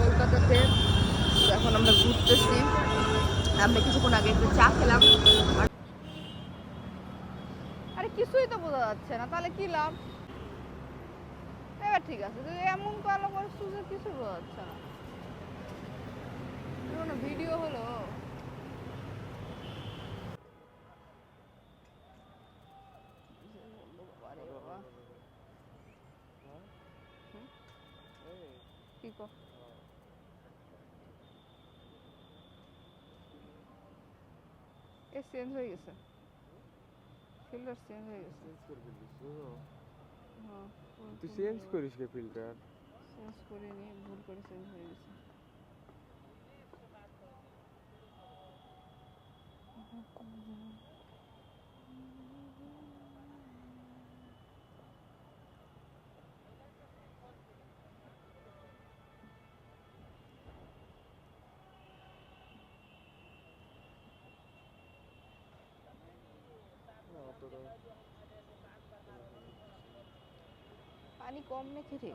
কলকাতাতে এখন আমরা ঘুরতেছি। আমরা কিছুক্ষণ আগে একটু চা খেলাম। আরে কিছুই তো বোঝা যাচ্ছে না, তাহলে কি লাভ? এবার ঠিক আছে তুই এমন কালো করছিস যে কিছু বোঝা যাচ্ছে না কোনো ভিডিও হলো আরে বাবা কি কর এ চেঞ্জ হয়ে গেছে ফিল্টার চেঞ্জ হয়ে গেছে তুই চেঞ্জ করিস কে ফিল্টার চেঞ্জ করে নিয়ে ভুল করে চেঞ্জ হয়ে গেছে পানি কম নাকি রে?